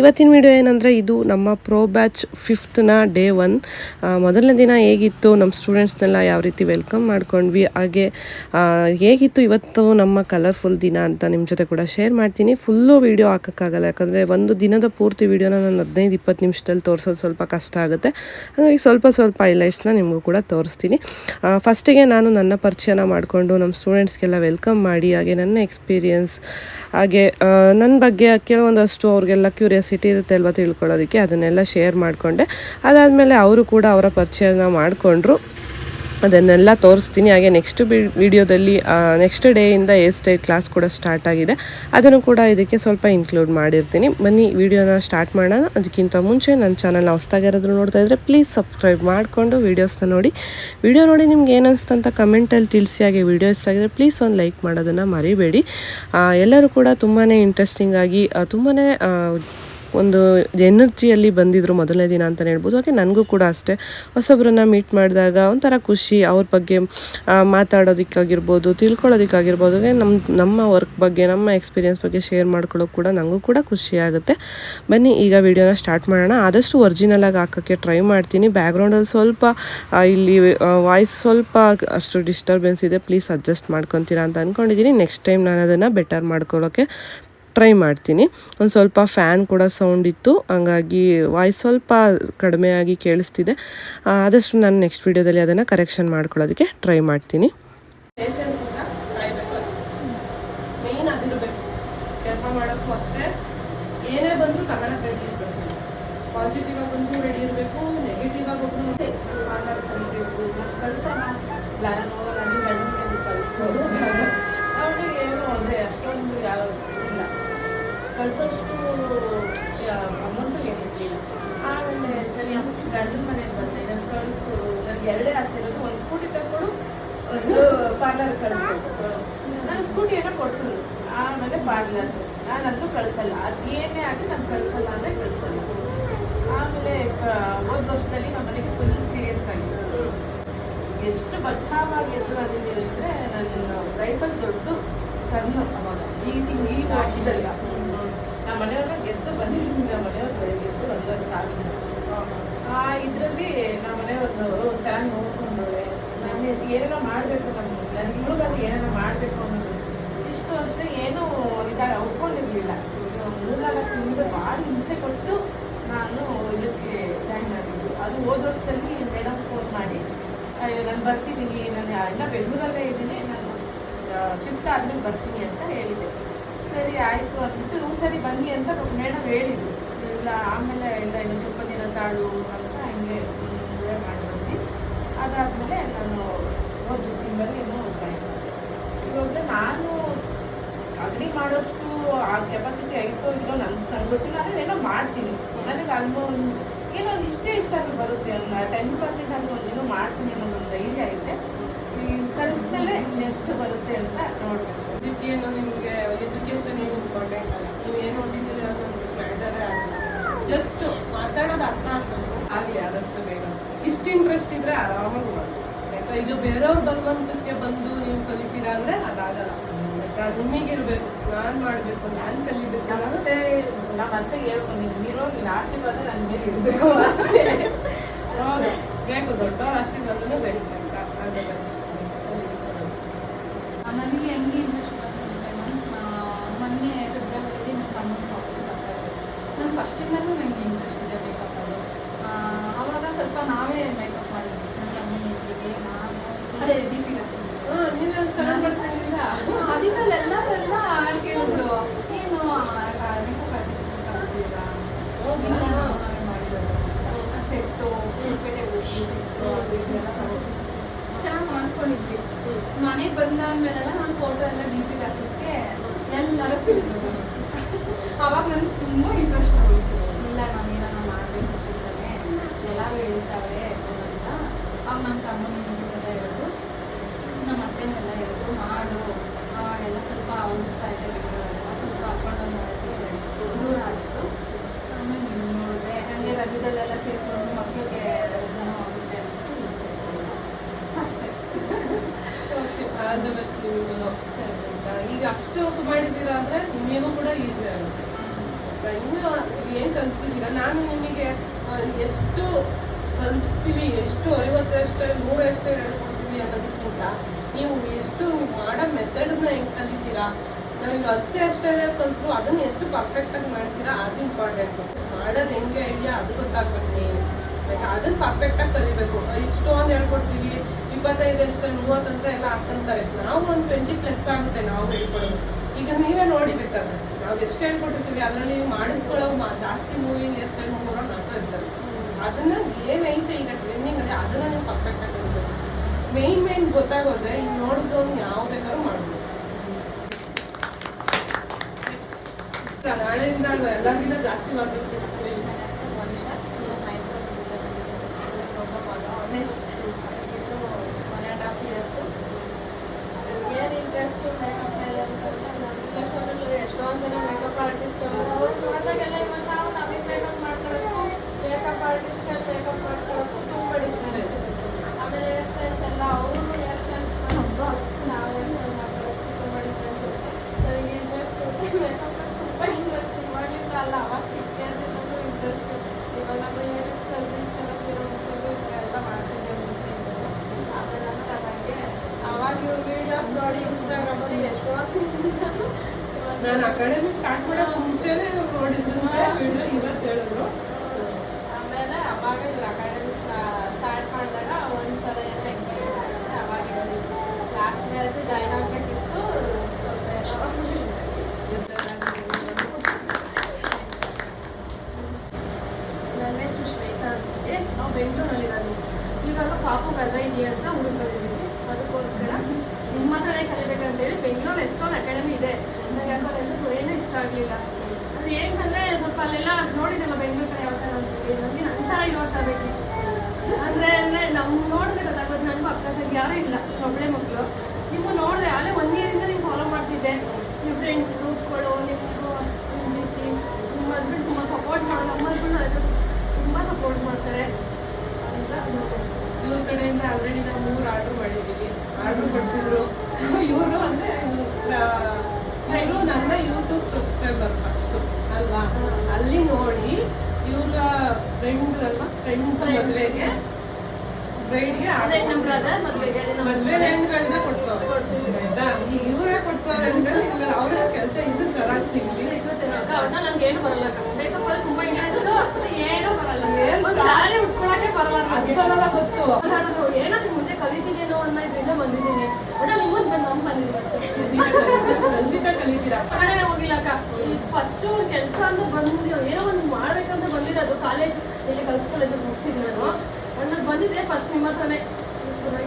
ಇವತ್ತಿನ ವಿಡಿಯೋ ಏನಂದರೆ ಇದು ನಮ್ಮ ಪ್ರೋ ಬ್ಯಾಚ್ ಫಿಫ್ತ್ನ ಡೇ ಒನ್ ಮೊದಲನೇ ದಿನ ಹೇಗಿತ್ತು? ನಮ್ಮ ಸ್ಟೂಡೆಂಟ್ಸ್ನೆಲ್ಲ ಯಾವ ರೀತಿ ವೆಲ್ಕಮ್ ಮಾಡ್ಕೊಂಡ್ವಿ? ಹಾಗೆ ಹೇಗಿತ್ತು ಇವತ್ತು ನಮ್ಮ ಕಲರ್ಫುಲ್ ದಿನ ಅಂತ ನಿಮ್ಮ ಜೊತೆ ಕೂಡ ಶೇರ್ ಮಾಡ್ತೀನಿ. ಫುಲ್ಲು ವೀಡಿಯೋ ಹಾಕೋಕ್ಕಾಗಲ್ಲ. ಯಾಕಂದರೆ ಒಂದು ದಿನದ ಪೂರ್ತಿ ವೀಡಿಯೋನ ನಾನು ಹದಿನೈದು, ಇಪ್ಪತ್ತು ನಿಮಿಷದಲ್ಲಿ ತೋರಿಸೋದು ಸ್ವಲ್ಪ ಕಷ್ಟ ಆಗುತ್ತೆ. ಹಾಗಾಗಿ ಸ್ವಲ್ಪ ಸ್ವಲ್ಪ ಹೈಲೈಟ್ಸ್ನ ನಿಮಗೂ ಕೂಡ ತೋರಿಸ್ತೀನಿ. ಫಸ್ಟಿಗೆ ನಾನು ನನ್ನ ಪರಿಚಯನ ಮಾಡಿಕೊಂಡು ನಮ್ಮ ಸ್ಟೂಡೆಂಟ್ಸ್ಗೆಲ್ಲ ವೆಲ್ಕಮ್ ಮಾಡಿ, ಹಾಗೆ ನನ್ನ ಎಕ್ಸ್ಪೀರಿಯನ್ಸ್ ಹಾಗೆ ನನ್ನ ಬಗ್ಗೆ ಕೆಲವೊಂದಷ್ಟು ಅವ್ರಿಗೆಲ್ಲ ಕ್ಯೂರಿಯಾಸಿಟಿ ಇರುತ್ತೆ ಅಲ್ವಾ ತಿಳ್ಕೊಳ್ಳೋದಕ್ಕೆ? ಅದನ್ನೆಲ್ಲ ಶೇರ್ ಮಾಡಿಕೊಂಡೆ. ಅದಾದಮೇಲೆ ಅವರು ಕೂಡ ಅವರ ಪರಿಚಯನ ಮಾಡಿಕೊಂಡ್ರು. ಅದನ್ನೆಲ್ಲ ತೋರಿಸ್ತೀನಿ. ಹಾಗೆ ನೆಕ್ಸ್ಟ್ ಬಿ ವಿಡಿಯೋದಲ್ಲಿ ನೆಕ್ಸ್ಟ್ ಡೇಯಿಂದ ಏರ್ ಸ್ಟೈಲ್ ಕ್ಲಾಸ್ ಕೂಡ ಸ್ಟಾರ್ಟ್ ಆಗಿದೆ. ಅದನ್ನು ಕೂಡ ಇದಕ್ಕೆ ಸ್ವಲ್ಪ ಇನ್ಕ್ಲೂಡ್ ಮಾಡಿರ್ತೀನಿ. ಬನ್ನಿ, ವಿಡಿಯೋನ ಸ್ಟಾರ್ಟ್ ಮಾಡೋಣ. ಅದಕ್ಕಿಂತ ಮುಂಚೆ ನನ್ನ ಚಾನಲ್ ಯಾರಾದರೂ ನೋಡ್ತಾ ಇದ್ದರೆ ಪ್ಲೀಸ್ ಸಬ್ಸ್ಕ್ರೈಬ್ ಮಾಡಿಕೊಂಡು ವೀಡಿಯೋಸ್ನ ನೋಡಿ. ವಿಡಿಯೋ ನೋಡಿ ನಿಮ್ಗೆ ಏನಿಸ್ತಂತ ಅಂತ ಕಮೆಂಟಲ್ಲಿ ತಿಳಿಸಿ. ಹಾಗೆ ವಿಡಿಯೋ ಇಷ್ಟ ಆಗಿದ್ರೆ ಪ್ಲೀಸ್ ಒಂದು ಲೈಕ್ ಮಾಡೋದನ್ನು ಮರಿಬೇಡಿ. ಎಲ್ಲರೂ ಕೂಡ ತುಂಬಾ ಇಂಟ್ರೆಸ್ಟಿಂಗ್ ಆಗಿ ತುಂಬಾ ಒಂದು ಎನರ್ಜಿಯಲ್ಲಿ ಬಂದಿದ್ರು ಮೊದಲನೇ ದಿನ ಅಂತಲೇ ಹೇಳ್ಬೋದು. ಹಾಗೆ ನನಗೂ ಕೂಡ ಅಷ್ಟೇ. ಹೊಸಬ್ರನ್ನ ಮೀಟ್ ಮಾಡಿದಾಗ ಒಂಥರ ಖುಷಿ, ಅವ್ರ ಬಗ್ಗೆ ಮಾತಾಡೋದಕ್ಕಾಗಿರ್ಬೋದು, ತಿಳ್ಕೊಳ್ಳೋದಕ್ಕಾಗಿರ್ಬೋದು. ನಮ್ಮ ನಮ್ಮ ವರ್ಕ್ ಬಗ್ಗೆ, ನಮ್ಮ ಎಕ್ಸ್ಪೀರಿಯನ್ಸ್ ಬಗ್ಗೆ ಶೇರ್ ಮಾಡ್ಕೊಳ್ಳೋಕೆ ಕೂಡ ನನಗೂ ಕೂಡ ಖುಷಿ ಆಗುತ್ತೆ. ಬನ್ನಿ, ಈಗ ವಿಡಿಯೋನ ಸ್ಟಾರ್ಟ್ ಮಾಡೋಣ. ಆದಷ್ಟು ಒರಿಜಿನಲ್ ಆಗಿ ಹಾಕೋಕ್ಕೆ ಟ್ರೈ ಮಾಡ್ತೀನಿ. ಬ್ಯಾಕ್ಗ್ರೌಂಡಲ್ಲಿ ಸ್ವಲ್ಪ ಇಲ್ಲಿ ವಾಯ್ಸ್ ಸ್ವಲ್ಪ ಅಷ್ಟು ಡಿಸ್ಟರ್ಬೆನ್ಸ್ ಇದೆ. ಪ್ಲೀಸ್ ಅಡ್ಜಸ್ಟ್ ಮಾಡ್ಕೊತೀರಾ ಅಂತ ಅಂದ್ಕೊಂಡಿದ್ದೀನಿ ನೆಕ್ಸ್ಟ್ ಟೈಮ್ ನಾನು ಅದನ್ನು ಬೆಟರ್ ಮಾಡ್ಕೊಳ್ಳೋಕ್ಕೆ ಟ್ರೈ ಮಾಡ್ತೀನಿ. ಒಂದು ಸ್ವಲ್ಪ ಫ್ಯಾನ್ ಕೂಡ ಸೌಂಡ್ ಇತ್ತು. ಹಂಗಾಗಿ ವಾಯ್ಸ್ ಸ್ವಲ್ಪ ಕಡಿಮೆಯಾಗಿ ಕೇಳಿಸ್ತಿದೆ. ಆ, ಆದಷ್ಟು ನಾನು ನೆಕ್ಸ್ಟ್ ವೀಡಿಯೋದಲ್ಲಿ ಅದನ್ನು ಕರೆಕ್ಷನ್ ಮಾಡ್ಕೊಳ್ಳೋದಕ್ಕೆ ಟ್ರೈ ಮಾಡ್ತೀನಿ ಮೇನ್ ಆಗಿರಬೇಕು ಕೆಲಸ ಮಾಡೋಕ್ಕೂ ಅಷ್ಟೇ ಏನೇ ಬಂದರೂ ಕನ್ನಡ ರೆಡಿ ಇರಬೇಕು ಪಾಸಿಟಿವ್ ಆಗಿ ಬಂದರೂ ರೆಡಿ ಇರಬೇಕು ನೆಗೆಟಿವ್ ಆಗಿ ಒಬ್ಬರು ಮತ್ತೆ ಕಲಿಬೇಕು ಕಳ್ಸೋಣ ಪ್ಲಾನ್ ಹೋಗಲ್ಲ ಗಂಡನ ಕಳಿಸ್ಬೋದು ಅವ್ರಿಗೆ ಏನು ಅಂದರೆ ಅಷ್ಟೊಂದು ಯಾವ ಇಲ್ಲ ಕಳ್ಸೋಷ್ಟು ಅಮೌಂಟು ಏನಿರಲಿಲ್ಲ ಆಮೇಲೆ ಸರಿ ಗಂಡನ ಮನೆಗೆ ಬಂದೆ ನಾನು ಕಳಿಸ್ಕೊಡು ಆ ಆಸೆ ಇರೋದು ಒಂದು ಸ್ಕೂಟಿ ತಗೊಂಡು ಒಂದು ಪಾರ್ಲರ್ ಕಳಿಸ್ಬೇಕು. ನಾನು ಸ್ಕೂಟಿ ಏನೋ ಕೊಡ್ಸಲ್ಲ ಆಮೇಲೆ ಪಾರ್ಲರ್. ನಾನಂತೂ ಕಳಿಸಲ್ಲ. ಅದೇನೇ ಆಗಲಿ ನಾನು ಕಳಿಸಲ್ಲ ಅಂದರೆ ಕಳಿಸಲ್ಲ. ಆಮೇಲೆ ಹೋದ ವರ್ಷದಲ್ಲಿ ನಮ್ಮ ಮನೆಗೆ ಫುಲ್ ಸೀರಿಯಸ್ ಆಗಿತ್ತು ಎಷ್ಟು ಬಚಾವಾಗಿ ಎದ್ದು ಬಂದಿದ್ದೀನಿ ಅಂದರೆ ನನ್ನ ಲೈಫಲ್ಲಿ ದೊಡ್ಡ ಕಣ್ಣು ಅವಾಗ. ಈ ತಿಂಗಳು ಈ ವರ್ಷದಲ್ಲ. ನಮ್ಮ ಮನೆಯವ್ರನ್ನ ಗೆದ್ದು ಬಂದಿದ್ದೀನಿ ನಮ್ಮ ಮನೆಯವ್ರ ಗೆದ್ದು ಬಂದವರು ಸಾವಿರ ಆ ಇದರಲ್ಲಿ ನಮ್ಮ ಮನೆಯವ್ರನ್ನವರು ಚೆನ್ನಾಗಿ ನೋಡ್ಕೊಂಡವ್ರೆ. ನಾನು ಏನೇನೋ ಮಾಡಬೇಕು ನಮ್ಮ ನನ್ನ ಹುಡುಗರು ಏನೇನೋ ಮಾಡಬೇಕು ಅನ್ನೋದು. ಇಷ್ಟು ವರ್ಷ ಏನೂ ಇದಾಗ ಒಪ್ಕೊಂಡಿರಲಿಲ್ಲ. ಮೂರ್ನಾಲ್ಕು ತಿಂಗಳು ಭಾಳ ಹಿಂಸೆ ಕೊಟ್ಟು ನಾನು ಇದಕ್ಕೆ ಜಾಯಿನ್ ಆಗಿದ್ದು. ಅದು ಹೋದ ವರ್ಷದಲ್ಲಿ ಮೇಡಮ್ ಫೋನ್ ಮಾಡಿ ಅಯ್ಯೋ ನಾನು ಬರ್ತಿದ್ದೀನಿ. ನಾನು ಅಣ್ಣ ಬೆಂಗಳೂರಲ್ಲೇ ಇದ್ದೀನಿ. ನಾನು ಶಿಫ್ಟ್ ಆದಮೇಲೆ ಬರ್ತೀನಿ ಅಂತ ಹೇಳಿದೆ ಸರಿ ಆಯಿತು ಅಂದ್ಬಿಟ್ಟು "ಹ್ಞೂ, ಸರಿ ಬನ್ನಿ ಅಂತ ಮೇಡಮ್ ಹೇಳಿದ್ರು. ಇಲ್ಲ, ಆಮೇಲೆ ಇಲ್ಲ ಇನ್ನು ಸ್ವಲ್ಪ ದಿನ ತಾಳು ಅಂತ ಹಂಗೆ ಮದುವೆ ಮಾಡಿ ಬಂದು ಅದಾದಮೇಲೆ ನಾನು ಒಂದು ತಿಂಗಳು ಏನೋ ಜಾಯಿನ್ ಇವಾಗ ನಾನು ಅಗ್ರಿ ಮಾಡೋಷ್ಟು ಆ ಕೆಪಾಸಿಟಿ ಐತೋ ಇಲ್ಲೋ ನನಗೆ ನಂಗೆ ಗೊತ್ತಿಲ್ಲ ಅಂದರೆ ಏನೋ ಮಾಡ್ತೀನಿ. ನನಗೆ ಅನುಭವ ಏನೋ ಒಂದು ಇಷ್ಟೇ ಇಷ್ಟ ಅಂತ ಬರುತ್ತೆ ಒಂದು ಟೆನ್ ಪರ್ಸೆಂಟ್ ಅಂದ್ರೆ ಒಂದು ಏನೋ ಮಾಡ್ತೀನಿ ಅನ್ನೋದೊಂದು ಧೈರ್ಯ ಐತೆ. ಈ ಕಲಿಸ್ಮೇಲೆ ಎಷ್ಟು ಬರುತ್ತೆ ಅಂತ ನೋಡ್ಬೇಕು. ಇದಕ್ಕೇನು ನಿಮಗೆ ಎಜುಕೇಶನ್ ಏನು ಇಂಪಾರ್ಟೆಂಟ್ ಅಲ್ಲ? ನೀವು ಏನು ಓದಿದ್ದೀರಿ ಜಸ್ಟ್ ಮಾತಾಡೋದು ಅರ್ಥ ಆಗ್ಬೇಕು ಆಗಲಿ ಆದಷ್ಟು ಬೇಗ. ಇಷ್ಟು ಇಂಟ್ರೆಸ್ಟ್ ಇದ್ರೆ ಆರಾಮಾಗಿ ಮಾಡಿ ಇದು ಈಗ ಬೇರೆಯವ್ರ ಬಲವಂತಕ್ಕೆ ಬಂದು ನೀವು ಕಲಿತೀರಾ ಅಂದ್ರೆ ಅದಾಗಲ್ಲ. ಯಾಕಂದ್ರೆ ನಿಮಗಿರ್ಬೇಕು. ನಾನು ಮಾಡಬೇಕು ನಾನು ಕಲಿಬೇಕು ಮತ್ತೆ ನಮ್ಮ ಹೇಳ್ಕೊಂಡಿದ್ದೀನಿ ನೀನು ನಿನ್ನ ಆಶೀರ್ವಾದ ನನ್ನ ಮೇಲೆ ಇರಬೇಕು ಅಷ್ಟೇ. ಹೌದು. ಬೇಕು ದೊಡ್ಡವ್ರ ಆಶೀರ್ವಾದನೂ ಬೇಕು ಆಲ್ ದ ಬೆಸ್ಟ್ ನನಗೆ ಹೆಂಗೆ ಇಂಟ್ರೆಸ್ಟ್ ಬಂತಂದರೆ ಮೊನ್ನೆ ಫೆಬ್ರವರಿಯಲ್ಲಿ ನಮ್ಮ ತಮ್ಮನ ಮಕ್ಕಳು ಬರ್ತಾರೆ ನಾನು ಫಸ್ಟಿಂದಲೂ ನನಗೆ ಇಂಟ್ರೆಸ್ಟ್ ಇದೆ ಮೇಕಪ್ಪಲ್ಲಿ ಅವಾಗ ಸ್ವಲ್ಪ ನಾವೇ ಮೇಕಪ್ ಮಾಡಿದ್ವಿ. ನನ್ನ ತಮ್ಮನಿಗೆ ನಾನು ಅದೇ ಅದಕ್ಕೆಲ್ಲ ಎಲ್ಲರೆಲ್ಲ ಕೇಳಿದ್ರು ಏನು ಮೇಕಪ್ ಆರ್ಟಿಸ್ಟ್ ಮಾಡಿರೋದು. ಸೆಟ್ಟು ಪೇಟೆಗೆ ಹೋಗಿ ಸೆಟ್ಟು ತಗೊಂಡು ಚೆನ್ನಾಗಿ ಮಾಡ್ಕೊಂಡಿದ್ವಿ. ಮನೆಗೆ ಬಂದಾದ್ಮೇಲೆಲ್ಲ ನಾನು ಫೋಟೋ ಎಲ್ಲ ಡಿ ಸಿ ಹಾಕಿದ್ಕೆ ಎಲ್ಲರೂ ಅವಾಗ ನನಗೆ ನಮ್ಮ ತಮ್ಮನಿಂದ ಇರೋದು. ನಮ್ಮ ಅತ್ತೆ ಇರೋದು. ಮಾಡು ಅವಾಗೆಲ್ಲ ಸ್ವಲ್ಪ ಇದೆ ಇದ್ದೆಲ್ಲ ಸ್ವಲ್ಪ ಹಾಕೊಂಡು ಮಾಡಿದ್ರು ದೂರ ಆಗಿತ್ತು. ಆಮೇಲೆ ನೋಡಿದೆ ಹಾಗೆ ರಜದಲ್ಲೆಲ್ಲ ಸೇರಿಕೊಂಡು ಮಕ್ಕಳಿಗೆ ಜನ ಆಗುತ್ತೆ ಅಷ್ಟೇ. ಆಲ್ ದ ಬೆಸ್ಟ್ ಈಗ ಅಷ್ಟು ಮಾಡಿದ್ದೀರಾ ಅಂದರೆ ನಿಮಗೇನು ಕೂಡ ಈಸಿ ಆಗುತ್ತೆ. ಇನ್ನು ಏನು ಕಲ್ತಿದ್ದೀರಾ? ನಾನು ನಿಮಗೆ ಎಷ್ಟು ಕಲಿಸ್ತೀವಿ, ಎಷ್ಟು ಐವತ್ತು ನೂರಷ್ಟು ಹೇಳ್ಕೊಡ್ತೀವಿ ಅನ್ನೋದಕ್ಕಿಂತ ನೀವು ಎಷ್ಟು ಮಾಡೋ ಮೆಥಡ್ನ ಹೆಂಗ್ ಕಲಿತೀರಾ? ನನಗೆ ಹತ್ತೆ ಅಷ್ಟೇ ಕಲಿತು ಅದನ್ನ ಎಷ್ಟು ಪರ್ಫೆಕ್ಟ್ ಆಗಿ ಮಾಡ್ತೀರಾ, ಅದು ಇಂಪಾರ್ಟೆಂಟ್ ಮಾಡೋದು ಹೆಂಗೆ ಐಡಿಯಾ ಅದು ಗೊತ್ತಾಗ್ಬೇಕು? ಅದನ್ನ ಪರ್ಫೆಕ್ಟ್ ಆಗಿ ಕಲಿಬೇಕು. ಇಷ್ಟು ಅಂತ ಹೇಳ್ಕೊಡ್ತೀವಿ, ಇಪ್ಪತ್ತೈದು ಎಷ್ಟು ಮೂವತ್ತಂತ ಎಲ್ಲ ಹಾಕ್ತಾರೆ ನಾವು ಒಂದು ಟ್ವೆಂಟಿ ಪ್ಲಸ್ ಆಗುತ್ತೆ ನಾವು ಹೇಳ್ಕೊಡೋದು. ಈಗ ನೀವೇ ನೋಡಿ ಬೇಕಾದ್ರೆ. ನಾವು ಎಷ್ಟು ಹೇಳ್ಕೊಟ್ಟಿರ್ತೀವಿ, ಅದರಲ್ಲಿ ಮಾಡಿಸ್ಕೊಳ್ಳೋ ಜಾಸ್ತಿ ಮೂವಿ ಎಷ್ಟು ಮೂರೋ ನಾಲ್ಕು ಇರ್ತದೆ ಅದನ್ನ ಏನೈತೆ ಈಗ ಟ್ರೆಂಡಿಂಗ್ ಅಲ್ಲಿ ಅದನ್ನ ನೀವು ಪರ್ಫೆಕ್ಟ್ ಆಗಿ ಮೇನ್ ಮೇನ್ ಗೊತ್ತಾಗೋದ್ರೆ ಈಗ ನೋಡಿದವ್ನು ಯಾವ ಬೇಕಾದ್ರೂ ಮಾಡ್ಬೋದು. ನಾಳೆಯಿಂದ ಎಲ್ಲರಿಗಿಂತ ಜಾಸ್ತಿ ಅದಕ್ಕಿಂತ ಒನ್ ಆ್ಯಂಡ್ ಹಾಫ್ ಇಯರ್ಸು ಏನು ಇಂಟ್ರೆಸ್ಟು ಮೇಕಪ್ ಮೇಲೆ ಅಂತಂದ್ರೆ ಎಷ್ಟೊಂದು ಜನ ಮೇಕಪ್ ಆರ್ಟಿಸ್ಟ್ ಅವ್ರು ನೋಡಿದಾಗೆಲ್ಲ ಇವಾಗ ನಾವು ನಮಗೆ ಮೇಕಪ್ ಮಾಡ್ಕೊಳ್ಳೋದು ಮೇಕಪ್ ಮಾಡಿಸ್ಕೊಳ್ಳೋದು ತುಂಬ ಆಮೇಲೆ ಹೇರ್ ಸ್ಟೈಲ್ಸ್ ಎಲ್ಲ ಅವರು ಹೇರ್ ಸ್ಟೈಲ್ಸ್ ಮಾಡೋದು ನಾವು ಹೇರ್ ಸ್ಟೈಲ್ ತುಂಬ ಇರುತ್ತೆ ಇಂಟ್ರೆಸ್ಟ್ ಮೇಕಪ್ ತುಂಬ ಇಂಟ್ರೆಸ್ಟ್ ಅಲ್ಲ ಅವಾಗ ಚಿಕ್ಕ ಇಂಟ್ರೆಸ್ಟ್ ಇವಾಗ ನಮ್ಮ ರಿಲೇಟಿವ್ಸ್ ಸೀರೋ ಮುಗಿಸೋದು ಎಲ್ಲ ಮಾಡ್ತಿದ್ದೆ ಆಮೇಲೆ ಆಮೇಲೆ ನನಗೆ ಅವಾಗ ಇವ್ರ ವೀಡಿಯೋಸ್ ನೋಡಿ ಇನ್ಸ್ಟಾಗ್ರಾಮಲ್ಲಿ ಎಷ್ಟೊಂದು ನಾನು ಅಕಾಡೆಮಿ ಸ್ಟಾರ್ಟ್ ಮಾಡೋಕೆ ಮುಂಚೆನೆ ನೋಡಿದ್ರು ಇವತ್ತು ಹೇಳಿದ್ರು. ಆಮೇಲೆ ಅವಾಗ ಇವ್ರ ಅಕಾಡೆಮಿ ಸ್ಟಾರ್ಟ್ ಮಾಡಿದಾಗ ಒಂದ್ಸಲ ಏನೋ ಎಂಕ್ವೈರಿ ಅವಾಗ ಲಾಸ್ಟ್ ಮ್ಯಾಚ್ ಜಾಯ್ನ್ ಆಗಬೇಕಿತ್ತು ಸ್ವಲ್ಪ ನನ್ನ ಹೆಸರು ಶ್ವೇತಾ ಅಂತಿದೆ ನಾವು ಬೆಂಗಳೂರಲ್ಲಿರೋದು ಇವಾಗ ಪಾಪು ರಜಾ ಇದೆಯಾ ಅಂತ ಊರಿಗೆ ಬಂದಿದ್ದೀವಿ ಅದಕ್ಕೋಸ್ಕರ ನಿಮ್ಮ ಹತ್ರನೇ ಕಲಿಬೇಕಂತೇಳಿ ಬೆಂಗಳೂರು ಎಷ್ಟೊಂದು ಅಕಾಡೆಮಿ ಇದೆ ನನಗೆ ಯಾಕೋ ಎಲ್ಲೂ ಏನೂ ಇಷ್ಟ ಆಗಲಿಲ್ಲ ಅದು ಏನಂದ್ರೆ ಸ್ವಲ್ಪ ಅಲ್ಲೆಲ್ಲ ನೋಡಿದ್ದಲ್ಲ ಬೆಂಗಳೂರು ಕಡೆ ಯಾವ ಥರ ಅಂತೀವಿ ನಮಗೆ ನನ್ನ ಥರ ಇರೋ ಥರ ಬೇಕಿತ್ತು ಅಂದರೆ ಅಂದರೆ ನಮ್ಮ ನೋಡಿದ್ರೆ ಗೊತ್ತಾಗೋದು ನನಗೂ ಅಕ್ಕ ತಂಗಿ ಯಾರೂ ಇಲ್ಲ ಪ್ರಾಬ್ಲಮ್ ಮಕ್ಕಳು ನೀವು ನೋಡಿದೆ ಅಲ್ಲೇ ಒನ್ ಇಯರಿಂದ ನೀವು ಫಾಲೋ ಮಾಡ್ತಿದ್ದೆ. ನಿಮ್ಮ ಫ್ರೆಂಡ್ಸ್ ಗ್ರೂಪ್ಗಳು ನಿಮ್ಮದು ನಿಮ್ಮ ರೀತಿ ನಿಮ್ಮ ಹಸ್ಬೆಂಡ್ ತುಂಬ ಸಪೋರ್ಟ್ ಮಾಡೋ ನಮ್ಮ ಹಸ್ಬೆಂಡ್ ಅದಕ್ಕೆ ತುಂಬ ಸಪೋರ್ಟ್ ಮಾಡ್ತಾರೆ. ಇವ್ರ ಕಡೆಯಿಂದ ಆಲ್ರೆಡಿ ನಾವು ಮೂರು ಆರ್ಡರ್ ಮಾಡಿದ್ದೀವಿ. ಆರ್ಡರ್ ಕೊಡಿಸಿದ್ರು ಇವರು ಅಂದರೆ ಇವರು ನನ್ನ ಯೂಟ್ಯೂಬ್ ಸಬ್ಸ್ಕ್ರೈಬರ್ ಫಸ್ಟು ಅಲ್ವಾ? ಅಲ್ಲಿ ನೋಡಿ ಇವರ ಫ್ರೆಂಡ್ ಅಲ್ವಾ? ಫ್ರೆಂಡ್ ಮದುವೆಗೆ ಬ್ರದರ್ ಮದುವೆಗೆ ಮದ್ವೆ ಹೆಣ್ಗಳನ್ನ ಕೊಡ್ಸೋರು ಆಯ್ತಾ ಈ ಇವರೇ ಕೊಡ್ಸೋರು ಅಂದ್ರೆ ಅವ್ರ ಕೆಲಸ ಇನ್ನೂ ಚೆನ್ನಾಗಿ ಸಿಗ್ಲಿ ಅವ್ರನ್ನ ನನ್ಗೆ ಏನು ಬರಲ್ಲ ಮೇಕಪ್ ಅಲ್ಲಿ ತುಂಬಾ ಇಂಟ್ರೆಸ್ಟ್ ಏನೂ ಬರಲ್ಲ ಏನ್ ಒಂದು ಸಾರಿ ಉಟ್ಕೊಳಕ್ಕೆ ಬರಲ್ಲ ಅದು ನನಗೆ ಬರಲ್ಲ ಗೊತ್ತು ನಾನು ಏನಾದ್ರು ಮುಂದೆ ಕಲಿತೀನೇನೋ ಅನ್ನೋ ಇದರಿಂದ ಬಂದಿದ್ದೀನಿ ಒಟ್ಟ ನಿಮ್ಮದು ಬಂದು ನಮ್ಗೆ ಬಂದಿದ್ದೀನಿ ಅಷ್ಟೇ ಖಂಡಿತ ಕಲಿತೀರಾ ಕಡೆ ಹೋಗಿಲ್ಲ ಅಕ್ಕ ಫಸ್ಟ್ ಕೆಲಸ ಅಂತ ಬಂದು ಏನೋ ಒಂದು ಮಾಡ್ಬೇಕಂತ ಬಂದಿರೋದು ಕಾಲೇಜ್ ಇಲ್ಲಿ ಗಲ್ಫ್ ಕಾಲೇಜ್ ಮುಗಿಸಿದ್ ನಾನು ಆಮೇಲೆ ಬಂದಿದ್ದೆ ಫಸ್ಟ್ ನಿಮ್ಮ ಹತ್ರನೇ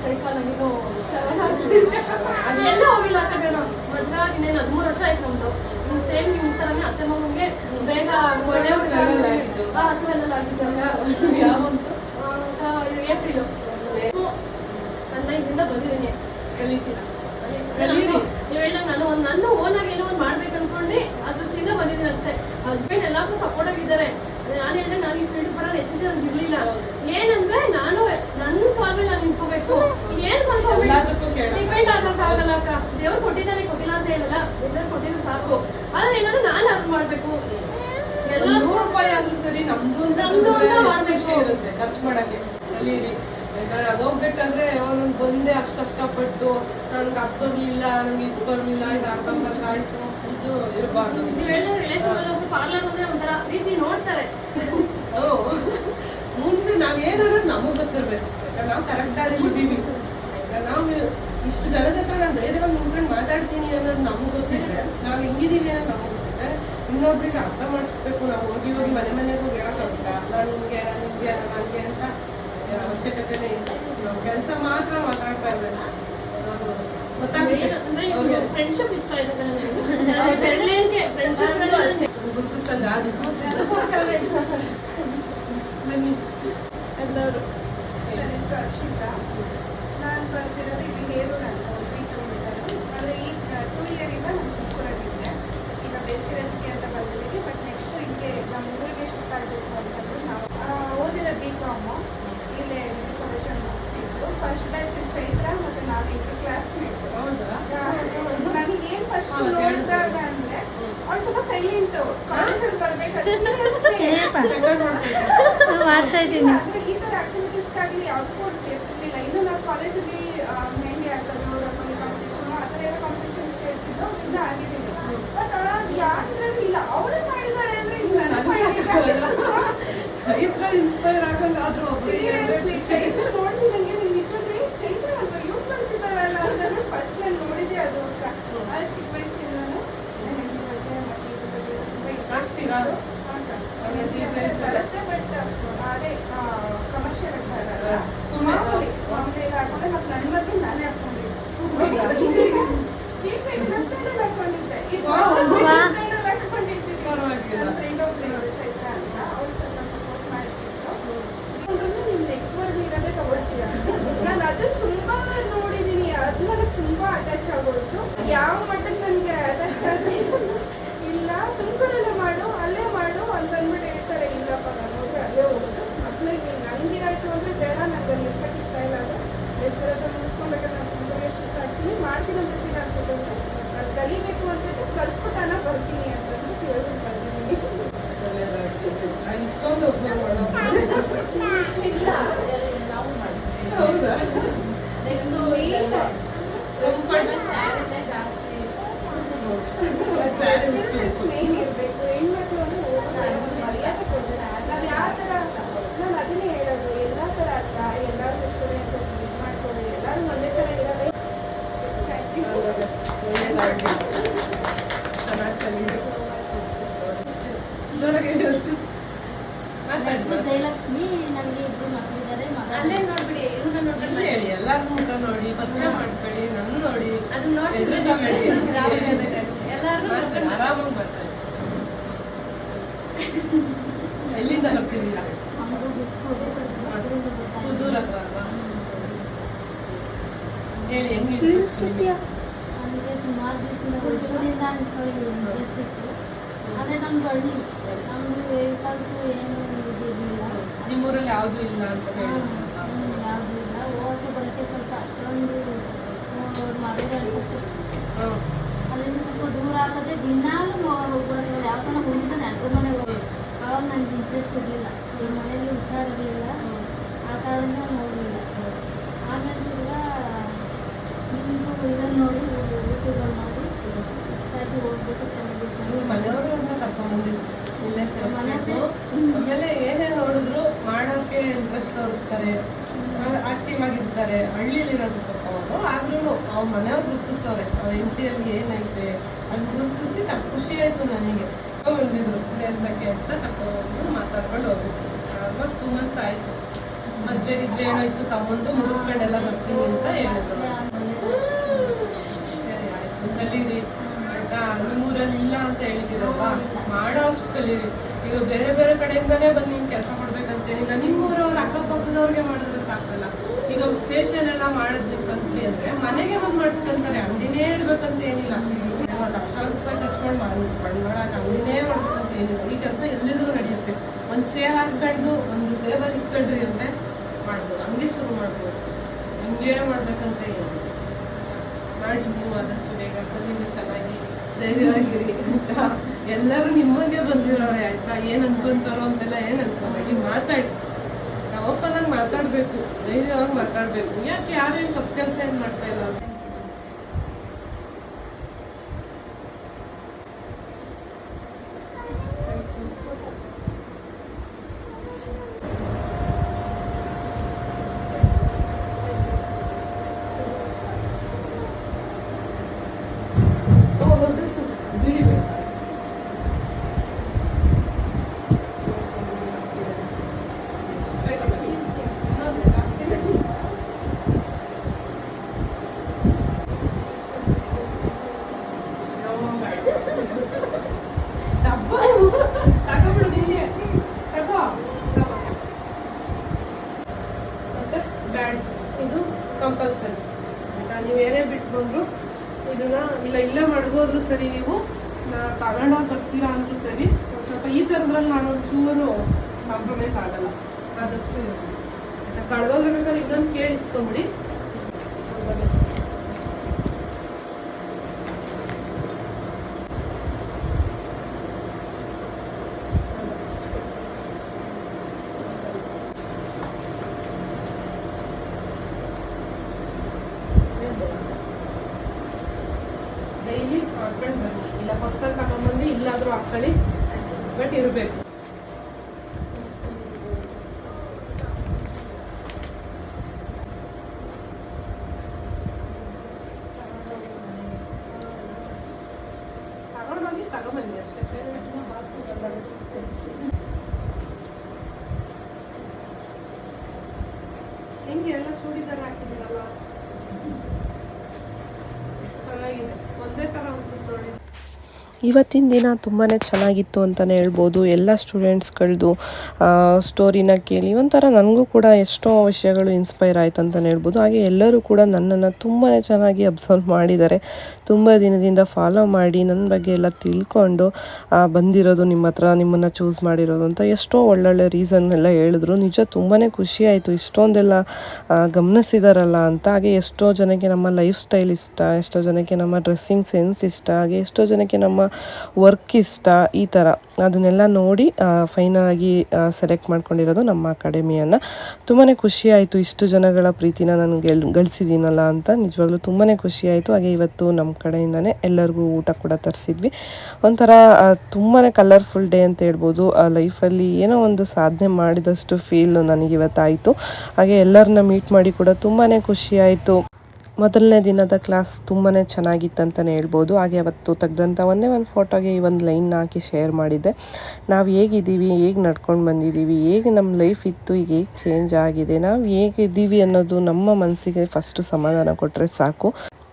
ಕೈ ಕಾಲು ನೀನು ಅದೆಲ್ಲ ಹೋಗಿಲ್ಲ ಅಕ್ಕ ನಾನು ಮದುವೆ ಆಗಿ ಇನ್ನೇನು ಹದಿಮೂರು ವರ್ಷ ಆಯ್ತು ನಮ್ದು. ಸೇಮ್ ನಿಮ್ಮ ಥರನೇ ಅತ್ತೆ ಮಗನಿಗೆ ಬೇಗ ಮನೆ ಆಗಿದ್ದು. ಹತ್ತುವಲ್ಲಿ ಆಗಿದ್ದು ಯಾವಂತ. ಏಪ್ರಿಲು. ಹದಿನೈದರಿಂದ ಬಂದಿದ್ದೀನಿ. ಕಲಿತೀರಾ? ನಾನು ಒಂದು ನನ್ನ ಓನಾಗಿ ಏನೋ ಒಂದು ಮಾಡ್ಬೇಕು ಅನ್ಕೊಂಡು ಅದ್ರಷ್ಟಿಂದ ಬಂದಿದ್ದೀನಿ ಅಷ್ಟೇ. ಹಸ್ಬೆಂಡ್ ಎಲ್ಲಾರ್ಗೂ ಸಪೋರ್ಟ್ ಆಗಿದ್ದಾರೆ ನಾನು ಹೇಳಿದೆ ನಾನು ಈ ಫೀಲ್ಡ್ ಬರೋ ನನಗೆ ಇರಲಿಲ್ಲ. ಏನಂದ್ರೆ ನಾನು ನನ್ನ ಕಾಲ್ ಮೇಲೆ ನಾನು ನಿಂತ್ಕೋಬೇಕು. ಏನ್. ಡಿಪೆಂಡ್ ಆಗಕ್ಕಾಗಲ್ಲ ಅಕ್ಕ. ದೇವ್ರು ಕೊಟ್ಟಿದ್ದಾನೆ ಕೊಟ್ಟಿಲ್ಲ ಅಂತ ಹೇಳಲ್ಲ. ಎಲ್ಲರೂ ಕೊಟ್ಟಿದ್ರು ಸಾಕು. ಆದ್ರೆ ಏನಾದ್ರು ನಾನು ಅರ್ನ್ ಮಾಡ್ಬೇಕು. ಎಲ್ಲ ನೂರು ರೂಪಾಯಿ ಆದ್ರೂ ಸರಿ ನಮ್ದು ಅಂತ ಮಾಡ್ಬೇಕು. ಇರುತ್ತೆ ಖರ್ಚು ಮಾಡಕ್ಕೆ. ಕಲೀರಿ ಹೋಗ್ಬೇಕಂದ್ರೆ ಅವನು ಬಂದೆ ಅಷ್ಟು ಕಷ್ಟಪಟ್ಟು ನನ್ಗೆ ಅದು ಬರ್ಲಿಲ್ಲ ನನ್ಗೆ ಇದು ಬರ್ಲಿಲ್ಲ ಇದು ಅರ್ಧಂಬರ್ಧ ಆಯ್ತು. ಇರಬಾರ್ದು. ನೀವು ಹೇಳಿದ ರಿಲೇಷನ್ ಅಲ್ಲಿ ಪಾರ್ಲರ್ ಒಂಥರ ರೀತಿ ನೋಡ್ತಾರೆ. ಮುಂದೆ ನಾವೇನಾದ್ರೂ ನಮಗ್ ಗೊತ್ತಿರ್ಬೇಕು? ನಾವು ಕರೆಕ್ಟ್ ಆಗಿ ಇದ್ದೀವಿ? ನಾವು ಇಷ್ಟು ಜನದ ಹತ್ರ ನಾನು ಧೈರ್ಯವಾಗಿ ನಿಂತ್ಕೊಂಡು ಮಾತಾಡ್ತೀನಿ ಅನ್ನೋದು ನಮ್ಗೆ ಗೊತ್ತಿದ್ರೆ ನಾವು ಹೆಂಗಿದೀವಿ ಅನ್ನೋದು ನಮ್ಗೆ ಗೊತ್ತಿದ್ರೆ ಇನ್ನೊಬ್ರಿಗೆ ಅರ್ಥ ಮಾಡಿಸ್ಬೇಕು. ನಾವು ಹೋಗಿ ಹೋಗಿ ಮನೆ ಮನೆಗೆ ಹೋಗಿ ಹೇಳಕ್ಕಾಗುತ್ತಾ? ನಾನು ನಿಮ್ಗೆ ನಾನು ನಿಮ್ಗೆ ನಾನು ಹಂಗೆ ಅಂತ ಅವಶ್ಯಕತೆನೇ ಇಲ್ಲ. ನಾವು ಕೆಲಸ ಮಾತ್ರ ಮಾತಾಡ್ತಾ ಇರ್ಬೇಕು ಫ್ರೆಂಡ್ಶಿಪ್ ಇಷ್ಟ ಆಯ್ತು ಗುರುತಿಸಲ್ಲ ಎಲ್ಲರೂ. ನನ್ನ ಹೆಸರು ಅರ್ಷಿತಾ. ನಾನು ಬರ್ತಿರೋದು ಇದು ಹೇರೂರು ಅಂತ ತ್ರೀ ಕಿಲೋಮೀಟರು ಅಂದರೆ ಈ ಟೂ ಇಯರಿಂದ ನಾನು ತುಮಕೂರಲ್ಲಿದ್ದೆ ಈಗ ಬೇಸಿಗೆ ರಜಕ್ಕೆ ಅಂತ ಬಂದಿದ್ದೀವಿ ಬಟ್ ನೆಕ್ಸ್ಟ್ ಹಿಂಗೆ ನಮ್ಮ ಊರಿಗೆ ಶಿಫ್ಟ್ ಆಗಬೇಕು ಅಂತಂದ್ರೆ ನಾವು ಆ, ಓದಿರೋ ಬಿ ಕಾಮು ಇಲ್ಲೇ ಕಾಲೇಜಲ್ಲಿ ಮುಗಿಸಿದ್ದು ಫಸ್ಟ್ ಬ್ಯಾಚ್ ಚೈತ್ರ ಮತ್ತು ನಾನು ಇಬ್ಬರು ಕ್ಲಾಸ್ಮೇಟ್ ಹೌದಾ ನನಗೇನು ಫಸ್ಟ್ ಮಾಡ್ತಾ ಇದ್ದೀನಿ ಅಂದ್ರೆ ಈ ತರ ಆಕ್ಟಿವಿಟೀಸ್ಗಾಗ್ಲಿ ಯಾವ್ದಕ್ಕೂ ಸೇರ್ತಿರ್ಲಿಲ್ಲ. ಇನ್ನು ನಾವು ಕಾಲೇಜಲ್ಲಿ ಮೆಹಂದಿ ಹಾಕೋದು ರಂಗೋಲಿ ಕಾಂಪಿಟೇಷನ್ ಆ ಥರ ಎಲ್ಲ ಕಾಂಪಿಟೇಷನ್ ಸೇರ್ತಿದ್ದು ಅವರಿಂದ ಆಗಿದ್ದೀನಿ ಬಟ್ ಯಾವ್ದ್ರಲ್ಲಿ ಇಲ್ಲ. ಅವಳು ಮಾಡಿದಾಳೆ ಅಂದ್ರೆ ಇಲ್ಲ ಮಾಡ್ಲಿಕ್ಕಾಗಲ್ಲ. ಚೈತ್ರ ಇನ್ಸ್ಪೈರ್ ಆಗಲ್ಲಾದ್ರೂ ಆದರೂ ಚೈತ್ರ ನೋಡಿ ನನಗೆ ನೀನ್ ನಿಜವಾಗ್ಲೂ ಏ, ಚೈತ್ರ ಅಲ್ವಾ? ಇವ್ಳು ಬರ್ತಿದ್ದಾಳಲ್ಲ ಅಂತ ಫಸ್ಟ್ ನಾನು ನೋಡಿದ್ದೆ ಅದು ಅಂತ. ಚಿಕ್ಕ ವಯಸ್ಸಿಂದನೂ. ಮೆಹಂದಿ ಬಗ್ಗೆ ಮತ್ತೆ ಇದ್ರ ಬಗ್ಗೆ ತುಂಬಾ interest ಮಾಡ್ತೀರಾ? ಇತ್ತು. ಅಂತ. ಮೆಹಂದಿ ಅಂದ್ರೆ ಬರುತ್ತೆ ಬಟ್ ಅದೇ ಕಮರ್ಷಿಯಲ್ ಅಂತ ಇರಲ್ಲ. ಸುಮ್ನೆ- ಮಾಮೂಲಿ ಮಾಮೂಲಿ ಎಲ್ಲ ಹಾಕೊಂಡೆ ಮತ್ತೆ ನನ್ನ ಬಗ್ಗೆ ನಾನೇ ಹಾಕೊಂಡಿದ್ದೆ ಈಗ ನನ್ನ ಫ್ರೆಂಡ್ ಹಾಕೊಂಡಿದ್ದೆ ಇದು Wow. ನನ್ನ friend ಅಲ್ಲಿ ಹಾಕೊಂಡಿದ್ದೀನಿ ಪರವಾಗಿಲ್ಲ. ನನ್ನ ಫ್ರೆಂಡ್ ಒಬ್ಳು ಚೈತ್ರ ಅಂತ ಅವ್ರು ಸ್ವಲ್ಪ ಸಪೋರ್ಟ್ ಮಾಡ್ತಿದ್ರು ಇವ್ರನ್ನ ನೀನ್ ನೆಕ್ಸ್ಟ್ ವರ್ಗ ಇರೋದೇ ತಗೊಳ್ತೀಯ ನಾನು ಅದನ್ನ ತುಂಬಾ ನೋಡಿದೀನಿ ಅದು ನನಗೆ ತುಂಬಾ ಅಟ್ಯಾಚ್ ಆಗೋಯ್ತು ಯಾವ ಮಟ್ಟಕ್ಕೆ ನನಗೆ ಅಟ್ಯಾಚ್ ಆಗಿ ಇಲ್ಲ ತುಮಕೂರಲ್ಲೇ ಮಾಡು ಅಲ್ಲೇ ಮಾಡು ಅಂತ ಅಂದ್ಬಿಟ್ಟು ಹೇಳ್ತಾರೆ ಇಲ್ಲಪ್ಪ ನಾನು ಹೋಗಿ ಅಲ್ಲೇ ಹೋಗೋದು ಮಕ್ಳಿಗೆ ಹಂಗಿರಾಯ್ತು ಅಂದ್ರೆ ಬೇಡ ನಂಗೆ ಅಲ್ಲಿ ಇರ್ಸಕ್ಕೆ ಇಷ್ಟ ಇಲ್ಲ ಅದು ತುಂಬ ಶಿಫ್ಟ್ ಆಗ್ತೀನಿ ಮಾಡ್ತೀನಿ ಅಂತ ಅನ್ಸುತ್ತೆ ನಾನು ಕಲಿಬೇಕು ಅಂತಂದ್ರೆ ಕಲ್ತ್ಬಿಟ್ಟಾನ ಬರ್ತೀನಿ ಅಂತಂದು ಹೇಳ್ಬಿಟ್ಟು ಬಂದಿದ್ದೀನಿ ಇಷ್ಟೊಂದು. ಇಲ್ಲ ನಾವು ಮಾಡ್ತೀವಿ ಹೌದಾ ನೆಕ್ಸ್ಟು ಸ್ಯಾರಿನೇ ಜಾಸ್ತಿ ಸ್ಯಾರಿ ಹುಚ್ಚು ಹುಚ್ಚು. ಮೇನ್ ಇರ್ಬೇಕು ಹೆಣ್ಮಕ್ಳು ಅಂದ್ರೆ ಹೋಗೋದು ಮರ್ಯಾದೆ ಕೊಡ್ಬೇಕು ನಾವ್ ಯಾವ ತರ ನಾನು ಅದನ್ನೇ ಹೇಳೋದು ಎಲ್ಲಾ ತರ ಅಲ್ಲ ಎಲ್ಲಾರು ಇರ್ತಾರೆ ಅಂತ ಇದು ಮಾಡ್ಕೊಳ್ಳಿ ಎಲ್ಲಾರು ಒಂದೇ ತರ ಇರೋದೇ Thank you. All the best. ಒಳ್ಳೇದಾಗ್ಲಿ. ಚೆನ್ನಾಗ್ ಕಲೀರಿ. ಜೋರಾಗಿ ಹೇಳಿ ಹುಚ್ಚು. ಮಾತಾಡಿ, ನೆಕ್ಸ್ಟ್ ಮಾತಾಡಿ. ಜಯಲಕ್ಷ್ಮಿ ನನಗೆ ಇಬ್ರು ಮಕ್ಕಳಿದ್ದಾರೆ ಮಗ ಅಲ್ಲೇ ನೋಡ್ಬಿಡಿ ಇವ್ರನ್ನ ಇಲ್ಲಿ ನೋಡ್ಬಿಡಿ ಹೇಳಿ ಮುಖ ನೋಡಿ ಪರಿಚಯ ಮಾಡ್ಕೊಳ್ಳಿ ನನ್ನ ನೋಡಿ ಅದು ನೋಡಿ ಆರಾಮಾಗಿ ಬರ್ತಾರೆ ಎಲ್ಲಿ ಹೇಳಿ ಹೆಂಗ್ ನನಗೆ ಸುಮಾರು ಆದರೆ ನಮ್ದು ಹಳ್ಳಿ. ನಮ್ದು ವೆಹಿಕಲ್ಸ್ ಏನು ಇದಿರಲಿಲ್ಲ. ನಿಮ್ಮೂರಲ್ಲಿ ಯಾವ್ದು ಇಲ್ಲ ಅಂತ ಹೇಳಿ ಯಾವುದೂ ಇಲ್ಲ ಹೋಗೋಕ್ಕೆ ಬರೋಕ್ಕೆ ಸ್ವಲ್ಪ ಅಷ್ಟೊಂದು ಮರಗಳಿತ್ತು ಹ್ಮ್. ಅಲ್ಲಿಂದ ಸ್ವಲ್ಪ ದೂರ ಆಗದೆ ದಿನಾಲು ಹೋಗ್ಬಾರ್ದು ಯಾವ ಥರ ಮುಂದೆ ನೆಂಟ್ರ ಮನೆಗೆ ಹೋಗಿ ಅವಾಗ ನನಗೆ ಇಂಟ್ರೆಸ್ಟ್ ಇರಲಿಲ್ಲ. ನಮ್ಮ ಮನೇಲಿ ಹುಷಾರಿರಲಿಲ್ಲ. ಆ ಕಾರಣ ಹೋಗಲಿಲ್ಲ ಆಮೇಲೆ ಕೂಡ ನಿಮ್ಮದು ಇದನ್ನು ನೋಡಿ ಯೂಟ್ಯೂಬಲ್ಲಿ ನೋಡಿ. ಇಷ್ಟಾಗಿ ಹೋಗ್ಬಿಟ್ಟು ಚೆನ್ನಾಗಿ ಮನೆಯವ್ರನ್ನ ಕರ್ಕೊಂಡ್ ಬಂದಿದ್ದು ಇಲ್ಲೇ ಸೇರಿಸ್ಬೇಕು. ಮನೆ- ಆಮೇಲೆ ಏನೇ ನೋಡಿದ್ರು ಮಾಡೋಕ್ಕೆ ಇಂಟ್ರೆಸ್ಟ್ ತೋರಿಸ್ತಾರೆ. ಆಕ್ಟಿವ್ ಆಗಿರ್ತಾರೆ ಹಳ್ಳಿಲಿರೋದು ಅವರು. ಆದ್ರೂ ಅವ್ರ ಮನೆಯವ್ರು ಗುರ್ತಿಸವ್ರೆ ಅವ್ರ ಹೆಂಡತಿಯಲ್ಲಿ ಏನೈತೆ ಅಲ್ಲಿ ಗುರ್ತಿಸಿ ಖುಷಿ ಆಯ್ತು ನನಗೆ. ಬಂದಿದ್ರು ಸೇರ್ಸಕ್ಕೆ ಅಂತ ಕರ್ಕೊಂಡು ಮಾತಾಡ್ಕೊಂಡು ಹೋಗಿದ್ರು ಆಲ್ಮೋಸ್ಟ್ ಟೂ ಮಂತ್ಸ್ ಆಯ್ತು. ಮದ್ವೆ ಇತ್ತು ಏನಾಯ್ತು ಮುಗಿಸ್ಕೊಂಡು ಮುಗಿಸ್ಕೊಂಡೆಲ್ಲ ಬರ್ತೀನಿ ಅಂತ ಹೇಳಿದ್ರು. ಸರಿ, ಆಯ್ತು. ಕಲೀರಿ. ನಿಮ್ಮೂರಲ್ಲಿ ಇಲ್ಲ ಅಂತ ಹೇಳಿದಿರಲ್ವಾ ಮಾಡೋ ಅಷ್ಟು ಕಲೀರಿ. ಈಗ ಬೇರೆ ಬೇರೆ ಕಡೆಯಿಂದಲೇ ಬಂದು ನಿಮ್ಗೆ ಕೆಲಸ ಕೊಡ್ಬೇಕಂತೇನಿಲ್ಲ ನಿಮ್ಮೂರವ್ರ ಅಕ್ಕಪಕ್ಕದವ್ರಿಗೆ ಮಾಡಿದ್ರೆ ಸಾಕಲ್ಲ. ಈಗ ಫೇಶಿಯಲ್ ಎಲ್ಲ ಮಾಡೋದಕ್ಕಂತ್ರಿ ಅಂದ್ರೆ ಮನೆಗೆ ಬಂದು ಮಾಡಿಸ್ಕೊಂತಾರೆ. ಅಂಗಡಿನೇ ಇರ್ಬೇಕಂತ ಏನಿಲ್ಲ. ಲಕ್ಷಾಂತರ ರೂಪಾಯಿ ಖರ್ಚ್ಕೊಂಡು ಮಾಡಿ ಮಾಡಕ್ಕೆ ಅಂಗಡಿನೇ ಮಾಡ್ಬೇಕಂತ ಏನಿಲ್ಲ ಈ ಕೆಲಸ ಎಲ್ಲಿದ್ರೂ ನಡೆಯುತ್ತೆ ಒಂದು ಚೇರ್ ಹಾಕ್ಕೊಂಡು ಒಂದು ಟೇಬಲ್ ಇಟ್ಕೊಂಡ್ರಿ ಅಂದರೆ ಮಾಡ್ಬೋದು ಹಂಗೆ ಶುರು ಮಾಡ್ಬೋದು ಹಿಂಗೇ ಮಾಡ್ಬೇಕಂತ ಏನಿಲ್ಲ ಮಾಡಿ ನೀವು ಆದಷ್ಟು ಬೇಗ ಕಲೀರಿ ಚೆನ್ನಾಗಿ ಧೈರ್ಯವಾಗಿರಿ ಅಂತ ಎಲ್ಲರೂ ನಿಮ್ಮನ್ನೇ ಬಂದಿರೋರೆ ಆಯ್ತಾ ಏನ್ ಅನ್ಕೊಂತಾರೋ ಅಂತೆಲ್ಲ ಏನ್ ಅನ್ಕೋಬೇಡಿ ಮಾತಾಡಿ ನಾವು ಓಪನ್ ಮಾತಾಡ್ಬೇಕು. ಧೈರ್ಯವಾಗಿ ಮಾತಾಡ್ಬೇಕು. ಯಾಕೆ ಯಾರೇನು ತಪ್ಪು ಕೆಲಸ ಏನು ಮಾಡ್ತಾ ಇಲ್ಲ ಅಂತ ಬಿಡಿ ಬಿಡಿ ಬ್ಯಾಡ್ಜ್ ಇದು ಕಂಪಲ್ಸರಿ. ಆಯ್ತಾ ನೀವು ಏನೇ ಬಿಟ್ಕೊಂಡ್ರು ಇದನ್ನ ಇಲ್ಲ, ಇಲ್ಲೇ ಮಡಗೋದ್ರು ಸರಿ ನೀವು, ನಾ ಬರ್ತೀರಾ ಅಂದ್ರೂ ಸರಿ ಸ್ವಲ್ಪ ಈ ಥರದ್ರಲ್ಲಿ ನಾನು ಒಂಚೂರು ಕಾಂಪ್ರಮೈಸ್ ಆಗಲ್ಲ. ಆದಷ್ಟು ಕಳೆದೋದ್ರೆ ಬೇಕಾದ್ರೆ ಇದನ್ನು ಕೇಳಿಸ್ಕೊಂಬಿಡಿ ಎಲ್ಲಾದರೂ ಹಾಕೊಳ್ಳಿ ಬಟ್ ಇರಬೇಕು ತಗೊಂಡೋಗಿ ತಗೊಂಬನ್ನಿ ಅಷ್ಟೇ ಸರಿ ಹೆಂಗೆ ಎಲ್ಲ ಚೂಡಿದಾರ ಹಾಕಿದ್ದೀರಲ್ಲ ಚೆನ್ನಾಗಿದೆ ಒಂದೇ ಥರ ಅನ್ಸುತ್ತೆ ನೋಡಿ ಇವತ್ತಿನ ದಿನ ತುಂಬಾ ಚೆನ್ನಾಗಿತ್ತು ಅಂತಲೇ ಹೇಳ್ಬೋದು. ಎಲ್ಲ ಸ್ಟೂಡೆಂಟ್ಸ್ಗಳದ್ದು ಸ್ಟೋರಿನ ಕೇಳಿ ಒಂಥರ ನನಗೂ ಕೂಡ ಎಷ್ಟೋ ವಿಷಯಗಳು ಇನ್ಸ್ಪೈರ್ ಆಯ್ತು ಅಂತಲೇ ಹೇಳ್ಬೋದು. ಹಾಗೆ ಎಲ್ಲರೂ ಕೂಡ ನನ್ನನ್ನು ತುಂಬಾ ಚೆನ್ನಾಗಿ ಅಬ್ಸರ್ವ್ ಮಾಡಿದ್ದಾರೆ. ತುಂಬ ದಿನದಿಂದ ಫಾಲೋ ಮಾಡಿ ನನ್ನ ಬಗ್ಗೆ ಎಲ್ಲ ತಿಳ್ಕೊಂಡು ಬಂದಿರೋದು ನಿಮ್ಮ ಹತ್ರ, ನಿಮ್ಮನ್ನು ಚೂಸ್ ಮಾಡಿರೋದು ಅಂತ ಎಷ್ಟೋ ಒಳ್ಳೊಳ್ಳೆ ರೀಸನ್ ಎಲ್ಲ ಹೇಳಿದ್ರು. ನಿಜ ತುಂಬಾ ಖುಷಿ ಆಯಿತು. ಇಷ್ಟೊಂದೆಲ್ಲ ಗಮನಿಸಿದಾರಲ್ಲ ಅಂತ. ಹಾಗೆ ಎಷ್ಟೋ ಜನಕ್ಕೆ ನಮ್ಮ ಲೈಫ್ ಸ್ಟೈಲ್ ಇಷ್ಟ, ಎಷ್ಟೋ ಜನಕ್ಕೆ ನಮ್ಮ ಡ್ರೆಸ್ಸಿಂಗ್ ಸೆನ್ಸ್ ಇಷ್ಟ, ಹಾಗೆ ಎಷ್ಟೋ ಜನಕ್ಕೆ ನಮ್ಮ ವರ್ಕ್ ಇಷ್ಟ ಈ ಥರ ಅದನ್ನೆಲ್ಲ ನೋಡಿ ಫೈನಲ್ ಆಗಿ ಸೆಲೆಕ್ಟ್ ಮಾಡ್ಕೊಂಡಿರೋದು ನಮ್ಮ ಅಕಾಡೆಮಿಯನ್ನು. ತುಂಬಾ ಖುಷಿ ಆಯಿತು ಇಷ್ಟು ಜನಗಳ ಪ್ರೀತಿನ ನಾನು ಗೆಲ್ ಗಳಿಸಿದ್ದೀನಲ್ಲ ಅಂತ. ನಿಜವಾಗ್ಲೂ ತುಂಬಾ ಖುಷಿ ಆಯಿತು. ಹಾಗೆ ಇವತ್ತು ನಮ್ಮ ಕಡೆಯಿಂದನೇ ಎಲ್ಲರಿಗೂ ಊಟ ಕೂಡ ತರಿಸಿದ್ವಿ. ಒಂಥರ ತುಂಬಾ ಕಲರ್ಫುಲ್ ಡೇ ಅಂತ ಹೇಳ್ಬೋದು. ಆ ಲೈಫಲ್ಲಿ ಏನೋ ಒಂದು ಸಾಧನೆ ಮಾಡಿದಷ್ಟು ಫೀಲ್ ನನಗೆ ಇವತ್ತಾಯಿತು ಹಾಗೆ ಎಲ್ಲರನ್ನ ಮೀಟ್ ಮಾಡಿ ಕೂಡ ತುಂಬಾ ಖುಷಿಯಾಯಿತು ಮೊದಲನೇ ದಿನದ ಕ್ಲಾಸ್ ತುಂಬಾ ಚೆನ್ನಾಗಿತ್ತು ಅಂತಲೇ ಹೇಳ್ಬೋದು. ಹಾಗೆ ಅವತ್ತು ತೆಗೆದಂಥ ಒಂದೇ ಒಂದು ಫೋಟೋಗೆ ಈ ಒಂದು ಲೈನ್ ಹಾಕಿ ಶೇರ್ ಮಾಡಿದ್ದೆ. ನಾವು ಹೇಗಿದ್ದೀವಿ, ಹೇಗೆ ನಡ್ಕೊಂಡು ಬಂದಿದ್ದೀವಿ, ಹೇಗೆ ನಮ್ಮ ಲೈಫ್ ಇತ್ತು, ಈಗ ಹೇಗೆ ಚೇಂಜ್ ಆಗಿದೆ, ನಾವು ಹೇಗಿದ್ದೀವಿ ಅನ್ನೋದು ನಮ್ಮ ಮನಸ್ಸಿಗೆ ಫಸ್ಟು ಸಮಾಧಾನ ಕೊಟ್ಟರೆ ಸಾಕು.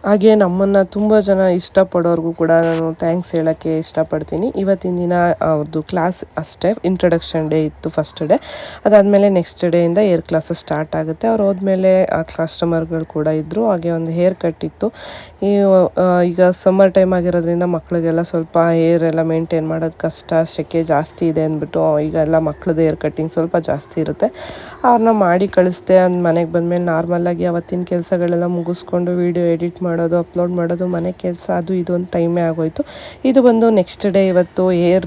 ಹಾಗೆ ನಮ್ಮನ್ನು ತುಂಬ ಜನ ಇಷ್ಟಪಡೋರ್ಗೂ ಕೂಡ ನಾನು ಥ್ಯಾಂಕ್ಸ್ ಹೇಳೋಕ್ಕೆ ಇಷ್ಟಪಡ್ತೀನಿ. ಇವತ್ತಿನ ದಿನ ಅವ್ರದ್ದು ಕ್ಲಾಸ್ ಅಷ್ಟೇ ಇಂಟ್ರಡಕ್ಷನ್ ಡೇ ಇತ್ತು ಫಸ್ಟ್ ಡೇ ಅದಾದಮೇಲೆ ನೆಕ್ಸ್ಟ್ ಡೇಯಿಂದ ಏರ್ ಕ್ಲಾಸಸ್ ಸ್ಟಾರ್ಟ್ ಆಗುತ್ತೆ. ಅವ್ರು ಹೋದ್ಮೇಲೆ ಕಸ್ಟಮರ್ಗಳು ಕೂಡ ಇದ್ದರು ಹಾಗೆ ಒಂದು ಹೇರ್ ಕಟ್ ಇತ್ತು. ಈಗ ಸಮ್ಮರ್ ಟೈಮ್ ಆಗಿರೋದ್ರಿಂದ ಮಕ್ಕಳಿಗೆಲ್ಲ ಸ್ವಲ್ಪ ಹೇರ್ ಎಲ್ಲ ಮೇಂಟೈನ್ ಮಾಡೋದು ಕಷ್ಟ. ಸೆಕೆ ಜಾಸ್ತಿ ಇದೆ ಅಂದ್ಬಿಟ್ಟು ಈಗ ಎಲ್ಲ ಮಕ್ಳದ್ದು ಹೇರ್ ಕಟ್ಟಿಂಗ್ ಸ್ವಲ್ಪ ಜಾಸ್ತಿ ಇರುತ್ತೆ. ಅವ್ರನ್ನ ಮಾಡಿ ಕಳಿಸ್ದೆ. ಅಂದ ಮನೆಗೆ ಬಂದಮೇಲೆ ನಾರ್ಮಲಾಗಿ ಅವತ್ತಿನ ಕೆಲಸಗಳೆಲ್ಲ ಮುಗಿಸ್ಕೊಂಡು ವೀಡಿಯೋ ಎಡಿಟ್ ಮಾಡೋದು ಅಪ್ಲೋಡ್ ಮಾಡೋದು, ಮನೆ ಕೆಲಸ, ಅದು ಇದು ಒಂದು ಟೈಮೇ ಆಗೋಯ್ತು. ಇದು ಬಂದು ನೆಕ್ಸ್ಟ್ ಡೇ ಇವತ್ತು ಏರ್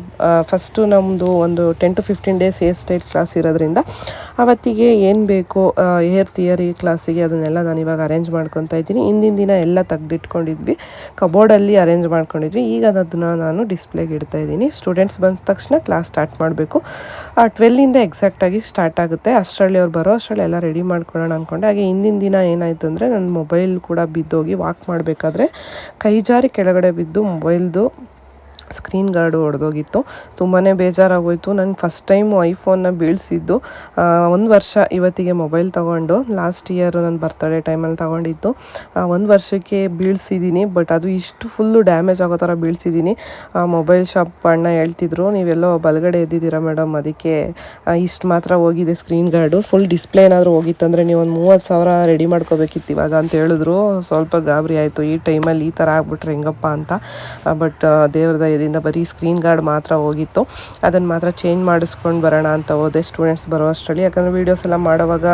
ಫಸ್ಟು ನಮ್ಮದು ಒಂದು ten to fifteen days hair style class ಇರೋದ್ರಿಂದ ಅವತ್ತಿಗೆ ಏನು ಬೇಕು ಹೇರ್ ಥಿಯರಿ ಕ್ಲಾಸಿಗೆ ಅದನ್ನೆಲ್ಲ ನಾನು ಇವಾಗ ಅರೇಂಜ್ ಮಾಡ್ಕೊತಾ ಇದ್ದೀನಿ. ಹಿಂದಿನ ದಿನ ಎಲ್ಲ ತೆಗೆದಿಟ್ಕೊಂಡಿದ್ವಿ. ಕಬೋರ್ಡಲ್ಲಿ ಅರೇಂಜ್ ಮಾಡ್ಕೊಂಡಿದ್ವಿ. ಈಗ ಅದನ್ನು ನಾನು ಡಿಸ್ಪ್ಲೇಗೆ ಇಡ್ತಾ ಇದ್ದೀನಿ. ಸ್ಟೂಡೆಂಟ್ಸ್ ಬಂದ ತಕ್ಷಣ ಕ್ಲಾಸ್ ಸ್ಟಾರ್ಟ್ ಮಾಡಬೇಕು. ಟ್ವೆಲ್ಲಿಂದ ಎಕ್ಸಾಕ್ಟಾಗಿ ಸ್ಟಾರ್ಟ್ ಆಗುತ್ತೆ. ಅಷ್ಟರಲ್ಲಿ ಅವ್ರು ಬರೋ ಅಷ್ಟರಲ್ಲಿ ಎಲ್ಲ ರೆಡಿ ಮಾಡ್ಕೊಳ್ಳೋಣ ಅಂದ್ಕೊಂಡೆ ಹಾಗೆ ಹಿಂದಿನ ದಿನ ಏನಾಯಿತು ಅಂದರೆ, ನನ್ನ ಮೊಬೈಲ್ ಕೂಡ ಬಿದ್ದೋಗಿ ವಾಕ್ ಮಾಡಬೇಕಾದ್ರೆ ಕೈ ಜಾರಿ ಕೆಳಗಡೆ ಬಿದ್ದು ಮೊಬೈಲ್ದು ಸ್ಕ್ರೀನ್ ಗಾರ್ಡು ಒಡೆದೋಗಿತ್ತು. ತುಂಬಾ ಬೇಜಾರಾಗೋಯಿತು. ನಾನು ಫಸ್ಟ್ ಟೈಮು ಐಫೋನ್ನ ಬೀಳಿಸಿದ್ದು. ಒಂದು ವರ್ಷ ಇವತ್ತಿಗೆ ಮೊಬೈಲ್ ತೊಗೊಂಡು, ಲಾಸ್ಟ್ ಇಯರು ನನ್ನ ಬರ್ತಡೇ ಟೈಮಲ್ಲಿ ತೊಗೊಂಡಿತ್ತು ಒಂದು ವರ್ಷಕ್ಕೆ ಬೀಳಿಸಿದ್ದೀನಿ ಬಟ್ ಅದು ಇಷ್ಟು ಫುಲ್ಲು ಡ್ಯಾಮೇಜ್ ಆಗೋ ಥರ ಬೀಳಿಸಿದ್ದೀನಿ ಮೊಬೈಲ್ ಶಾಪ್ ಅಣ್ಣ ಹೇಳ್ತಿದ್ರು, ನೀವೆಲ್ಲೋ ಬಲಗಡೆ ಎದ್ದಿದ್ದೀರಾ ಮೇಡಮ್? ಅದಕ್ಕೆ ಇಷ್ಟು ಮಾತ್ರ ಹೋಗಿದೆ ಸ್ಕ್ರೀನ್ ಗಾರ್ಡು. ಫುಲ್ ಡಿಸ್ಪ್ಲೇ ಏನಾದರೂ ಹೋಗಿತ್ತಂದರೆ ನೀವು ಒಂದು ಮೂವತ್ತು ಸಾವಿರ ರೆಡಿ ಮಾಡ್ಕೋಬೇಕಿತ್ತು ಇವಾಗ, ಅಂತ ಹೇಳಿದ್ರು. ಸ್ವಲ್ಪ ಗಾಬರಿ ಆಯಿತು. ಈ ಟೈಮಲ್ಲಿ ಈ ಥರ ಆಗ್ಬಿಟ್ರೆ ಹೆಂಗಪ್ಪ ಅಂತ. ಬಟ್ ದೇವ್ರ ದಯದಿಂದ ಬರೀ ಸ್ಕ್ರೀನ್ ಗಾರ್ಡ್ ಮಾತ್ರ ಹೋಗಿತ್ತು. ಅದನ್ನು ಮಾತ್ರ ಚೇಂಜ್ ಮಾಡಿಸ್ಕೊಂಡು ಬರೋಣ ಅಂತ ಹೋದೆ. ಸ್ಟೂಡೆಂಟ್ಸ್ ಬರೋ ಅಷ್ಟರಲ್ಲಿ ಯಾಕಂದರೆ ವೀಡಿಯೋಸ್ ಎಲ್ಲ ಮಾಡುವಾಗ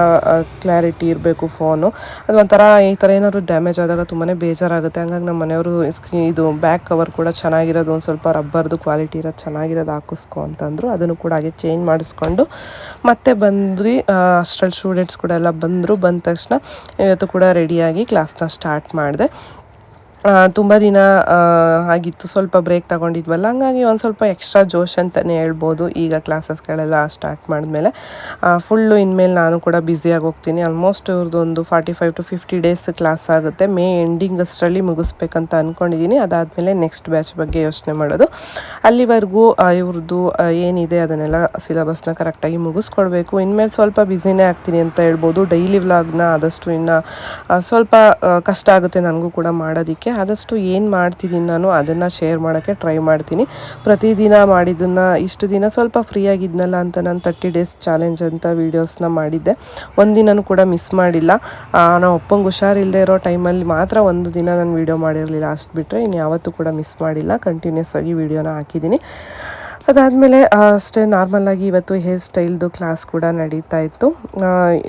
ಕ್ಲಾರಿಟಿ ಇರಬೇಕು ಫೋನು ಅದು ಒಂಥರ ಈ ಥರ ಏನಾದ್ರು ಡ್ಯಾಮೇಜ್ ಆದಾಗ ತುಂಬಾ ಬೇಜಾರಾಗುತ್ತೆ. ಹಂಗಾಗಿ ನಮ್ಮ ಮನೆಯವರು ಸ್ಕ್ರೀನ್ ಇದು ಬ್ಯಾಕ್ ಕವರ್ ಕೂಡ ಚೆನ್ನಾಗಿರೋದು, ಒಂದು ಸ್ವಲ್ಪ ರಬ್ಬರ್ದು ಕ್ವಾಲಿಟಿ ಇರೋದು ಚೆನ್ನಾಗಿರೋದು ಹಾಕಿಸ್ಕೊ ಅಂತಂದರು. ಅದನ್ನು ಕೂಡ ಹಾಗೆ ಚೇಂಜ್ ಮಾಡಿಸ್ಕೊಂಡು ಮತ್ತೆ ಬಂದ್ರಿ ಅಷ್ಟರಲ್ಲಿ ಸ್ಟೂಡೆಂಟ್ಸ್ ಕೂಡ ಎಲ್ಲ ಬಂದರು. ಬಂದ ತಕ್ಷಣ ಇವತ್ತು ಕೂಡ ರೆಡಿಯಾಗಿ ಕ್ಲಾಸ್ನ ಸ್ಟಾರ್ಟ್ ಮಾಡಿದೆ. ತುಂಬ ದಿನ ಆಗಿತ್ತು. ಸ್ವಲ್ಪ ಬ್ರೇಕ್ ತಗೊಂಡಿದ್ವಲ್ಲ. ಹಂಗಾಗಿ ಒಂದು ಸ್ವಲ್ಪ ಎಕ್ಸ್ಟ್ರಾ ಜೋಶ್ ಅಂತಲೇ ಹೇಳ್ಬೋದು. ಈಗ ಕ್ಲಾಸಸ್ಗಳೆಲ್ಲ ಸ್ಟಾರ್ಟ್ ಮಾಡಿದ್ಮೇಲೆ. ಫುಲ್ಲು ಇನ್ಮೇಲೆ ನಾನು ಕೂಡ ಬ್ಯುಸಿಯಾಗಿ ಹೋಗ್ತೀನಿ. ಆಲ್ಮೋಸ್ಟ್ ಇವ್ರದ್ದು ಒಂದು forty five to fifty days class ಆಗುತ್ತೆ. ಮೇ ಎಂಡಿಂಗ್ ಅಷ್ಟರಲ್ಲಿ ಮುಗಿಸ್ಬೇಕಂತ ಅಂದ್ಕೊಂಡಿದ್ದೀನಿ ಅದಾದಮೇಲೆ ನೆಕ್ಸ್ಟ್ ಬ್ಯಾಚ್ ಬಗ್ಗೆ ಯೋಚನೆ ಮಾಡೋದು. ಅಲ್ಲಿವರೆಗೂ ಇವ್ರದ್ದು ಏನಿದೆ ಅದನ್ನೆಲ್ಲ ಸಿಲೆಬಸ್ನ ಕರೆಕ್ಟಾಗಿ ಮುಗಿಸ್ಕೊಡ್ಬೇಕು. ಇನ್ಮೇಲೆ ಸ್ವಲ್ಪ ಬ್ಯುಸಿನೇ ಆಗ್ತೀನಿ ಅಂತ ಹೇಳ್ಬೋದು. ಡೈಲಿ ವ್ಲಾಗ್ನ ಆದಷ್ಟು ಇನ್ನು ಸ್ವಲ್ಪ ಕಷ್ಟ ಆಗುತ್ತೆ. ನನಗೂ ಕೂಡ ಮಾಡೋದಕ್ಕೆ. ಆದಷ್ಟು ಏನು ಮಾಡ್ತಿದ್ದೀನಿ ನಾನು ಅದನ್ನು ಶೇರ್ ಮಾಡೋಕ್ಕೆ ಟ್ರೈ ಮಾಡ್ತೀನಿ. ಪ್ರತಿದಿನ ಮಾಡಿದ್ದನ್ನು ಇಷ್ಟು ದಿನ ಸ್ವಲ್ಪ ಫ್ರೀ ಆಗಿದ್ನಲ್ಲ ಅಂತ ನಾನು ತರ್ಟಿ ಡೇಸ್ ಚಾಲೆಂಜ್ ಅಂತ ವೀಡಿಯೋಸ್ನ ಮಾಡಿದ್ದೆ. ಒಂದಿನೂ ಕೂಡ ಮಿಸ್ ಮಾಡಿಲ್ಲ. ನಾವು ಅಪ್ಪಂಗೆ ಹುಷಾರಿಲ್ಲದೆ ಇರೋ ಟೈಮಲ್ಲಿ ಮಾತ್ರ ಒಂದು ದಿನ ನಾನು ವೀಡಿಯೋ ಮಾಡಿರಲಿಲ್ಲ. ಅಷ್ಟು ಬಿಟ್ಟರೆ ಇನ್ನು ಯಾವತ್ತೂ ಕೂಡ ಮಿಸ್ ಮಾಡಿಲ್ಲ. ಕಂಟಿನ್ಯೂಸ್ ಆಗಿ ವೀಡಿಯೋನ ಹಾಕಿದ್ದೀನಿ. ಅದಾದಮೇಲೆ ಅಷ್ಟೇ ನಾರ್ಮಲ್ಲಾಗಿ ಇವತ್ತು ಹೇರ್ ಸ್ಟೈಲ್ದು ಕ್ಲಾಸ್ ಕೂಡ ನಡೀತಾ ಇತ್ತು.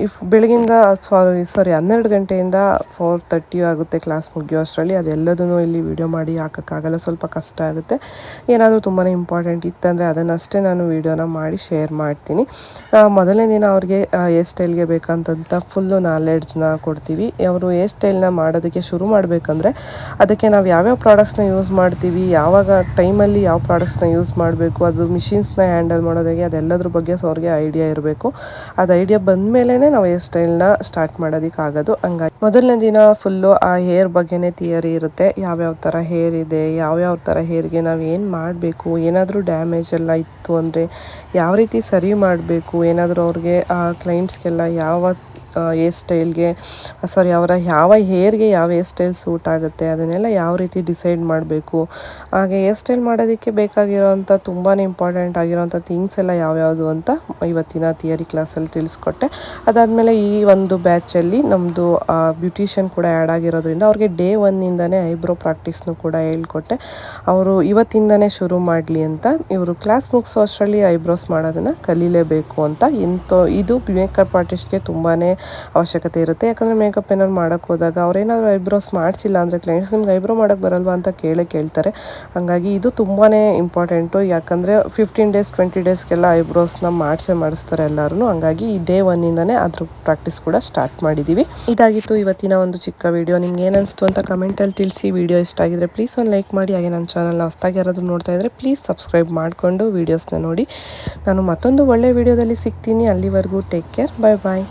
ಇಫ್ ಬೆಳಗಿಂದ ಸಾರಿ ಸಾರಿ ಹನ್ನೆರಡು ಗಂಟೆಯಿಂದ ಫೋರ್ ತರ್ಟಿ ಆಗುತ್ತೆ ಕ್ಲಾಸ್ ಮುಗಿಯೋ ಅಷ್ಟರಲ್ಲಿ. ಅದೆಲ್ಲದೂ ಇಲ್ಲಿ ವಿಡಿಯೋ ಮಾಡಿ ಹಾಕೋಕ್ಕಾಗಲ್ಲ, ಸ್ವಲ್ಪ ಕಷ್ಟ ಆಗುತ್ತೆ. ಏನಾದರೂ ತುಂಬಾ ಇಂಪಾರ್ಟೆಂಟ್ ಇತ್ತಂದರೆ ಅದನ್ನಷ್ಟೇ ನಾನು ವೀಡಿಯೋನ ಮಾಡಿ ಶೇರ್ ಮಾಡ್ತೀನಿ. ಮೊದಲನೇ ದಿನ ಅವ್ರಿಗೆ ಹೇರ್ ಸ್ಟೈಲ್ಗೆ ಬೇಕಂತಂತ ಫುಲ್ಲು ನಾಲೆಡ್ಜ್ನ ಕೊಡ್ತೀವಿ. ಅವರು ಹೇರ್ ಸ್ಟೈಲ್ನ ಮಾಡೋದಕ್ಕೆ ಶುರು ಮಾಡಬೇಕಂದ್ರೆ ಅದಕ್ಕೆ ನಾವು ಯಾವ್ಯಾವ ಪ್ರಾಡಕ್ಟ್ಸ್ನ ಯೂಸ್ ಮಾಡ್ತೀವಿ, ಯಾವಾಗ ಟೈಮಲ್ಲಿ ಯಾವ ಪ್ರಾಡಕ್ಟ್ಸ್ನ ಯೂಸ್ ಮಾಡಬೇಕು ಅದು ಮಿಷಿನ್ಸ್ನ ಹ್ಯಾಂಡಲ್ ಮಾಡೋದಾಗೆ ಅದೆಲ್ಲದ್ರ ಬಗ್ಗೆ ಸೊ ಅವ್ರಿಗೆ ಐಡಿಯಾ ಇರಬೇಕು. ಅದು ಐಡಿಯಾ ಬಂದ ಮೇಲೇ ನಾವು ಹೇರ್ ಸ್ಟೈಲ್ನ ಸ್ಟಾರ್ಟ್ ಮಾಡೋದಕ್ಕಾಗೋದು ಹಂಗಾಗಿ ಮೊದಲನೇ ದಿನ ಫುಲ್ಲು ಆ ಹೇರ್ ಬಗ್ಗೆನೇ ಥಿಯರಿ ಇರುತ್ತೆ. ಯಾವ್ಯಾವ ಥರ ಹೇರ್ ಇದೆ, ಯಾವ್ಯಾವ ಥರ ಹೇರ್ಗೆ ನಾವು ಏನು ಮಾಡಬೇಕು, ಏನಾದರೂ ಡ್ಯಾಮೇಜ್ ಎಲ್ಲ ಇತ್ತು ಅಂದರೆ ಯಾವ ರೀತಿ ಸರಿ ಮಾಡಬೇಕು, ಏನಾದರೂ ಅವ್ರಿಗೆ ಆ ಕ್ಲೈಂಟ್ಸ್ಗೆಲ್ಲ ಯಾವ ಹೇರ್ ಸ್ಟೈಲ್ಗೆ ಸಾರಿ ಅವರ ಯಾವ ಹೇರ್ಗೆ ಯಾವ ಹೇರ್ ಸ್ಟೈಲ್ ಸೂಟ್ ಆಗುತ್ತೆ, ಅದನ್ನೆಲ್ಲ ಯಾವ ರೀತಿ ಡಿಸೈಡ್ ಮಾಡಬೇಕು. ಹಾಗೆ ಹೇರ್ ಸ್ಟೈಲ್ ಮಾಡೋದಕ್ಕೆ ಬೇಕಾಗಿರೋವಂಥ ತುಂಬಾ ಇಂಪಾರ್ಟೆಂಟ್ ಆಗಿರೋವಂಥ ಥಿಂಗ್ಸ್ ಎಲ್ಲ ಯಾವ್ಯಾವುದು ಅಂತ ಇವತ್ತಿನ ಥಿಯರಿ ಕ್ಲಾಸಲ್ಲಿ ತಿಳಿಸ್ಕೊಟ್ಟೆ. ಅದಾದಮೇಲೆ ಈ ಒಂದು ಬ್ಯಾಚಲ್ಲಿ ನಮ್ಮದು ಬ್ಯೂಟಿಷಿಯನ್ ಕೂಡ ಆ್ಯಡ್ ಆಗಿರೋದ್ರಿಂದ ಅವ್ರಿಗೆ ಡೇ ಒನ್ನಿಂದನೇ ಐಬ್ರೋ ಪ್ರಾಕ್ಟೀಸ್ನು ಕೂಡ ಹೇಳ್ಕೊಟ್ಟೆ. ಅವರು ಇವತ್ತಿಂದನೇ ಶುರು ಮಾಡಲಿ ಅಂತ ಇವರು ಕ್ಲಾಸ್ ಮುಗಿಸೋ ಅಷ್ಟರಲ್ಲಿ ಐಬ್ರೋಸ್ ಮಾಡೋದನ್ನು ಕಲೀಲೇಬೇಕು ಅಂತ ಇಂಥ, ಇದು ಮೇಕಪ್ ಆರ್ಟಿಸ್ಟ್ಗೆ ತುಂಬಾ ಅವಶ್ಯಕತೆ ಇರುತ್ತೆ. ಯಾಕಂದರೆ ಮೇಕಪ್ ಏನಾದ್ರು ಮಾಡೋಕ್ಕೆ ಹೋದಾಗ ಅವ್ರೇನಾದ್ರು ಐಬ್ರೋಸ್ ಮಾಡಿಸಿಲ್ಲ ಅಂದರೆ ಕ್ಲೈಂಟ್ಸ್ ನಿಮ್ಗೆ ಐಬ್ರೋ ಮಾಡೋಕ್ಕೆ ಬರಲ್ವಾ ಅಂತ ಕೇಳೇ ಕೇಳ್ತಾರೆ. ಹಾಗಾಗಿ ಇದು ತುಂಬಾ ಇಂಪಾರ್ಟೆಂಟು ಯಾಕಂದರೆ ಫಿಫ್ಟೀನ್ ಡೇಸ್ ಟ್ವೆಂಟಿ ಡೇಸ್ಗೆಲ್ಲ ಐಬ್ರೋಸ್ನ ಮಾಡಿಸೇ ಮಾಡಿಸ್ತಾರೆ ಎಲ್ಲರೂ ಹಾಗಾಗಿ ಈ ಡೇ ಒನ್ನಿಂದನೇ ಅದ್ರ ಪ್ರಾಕ್ಟೀಸ್ ಕೂಡ ಸ್ಟಾರ್ಟ್ ಮಾಡಿದ್ದೀವಿ ಇದಾಗಿತ್ತು ಇವತ್ತಿನ ಒಂದು ಚಿಕ್ಕ ವಿಡಿಯೋ ನಿಮ್ಗೆ ಏನಿಸ್ತು ಅಂತ ಕಮೆಂಟಲ್ಲಿ ತಿಳಿಸಿ. ವಿಡಿಯೋ ಇಷ್ಟ ಆಗಿದ್ರೆ ಪ್ಲೀಸ್ ಒಂದು ಲೈಕ್ ಮಾಡಿ. ಹಾಗೆ ನನ್ನ ಚಾನಲ್ನ ಹೊಸ್ದಾಗಿ ಯಾರಾದರೂ ನೋಡ್ತಾ ಇದ್ದರೆ ಪ್ಲೀಸ್ ಸಬ್ಸ್ಕ್ರೈಬ್ ಮಾಡಿಕೊಂಡು ವೀಡಿಯೋಸ್ನ ನೋಡಿ. ನಾನು ಮತ್ತೊಂದು ಒಳ್ಳೆ ವಿಡಿಯೋದಲ್ಲಿ ಸಿಗ್ತೀನಿ. ಅಲ್ಲಿವರೆಗೂ ಟೇಕ್ ಕೇರ್ ಬಾಯ್ ಬಾಯ್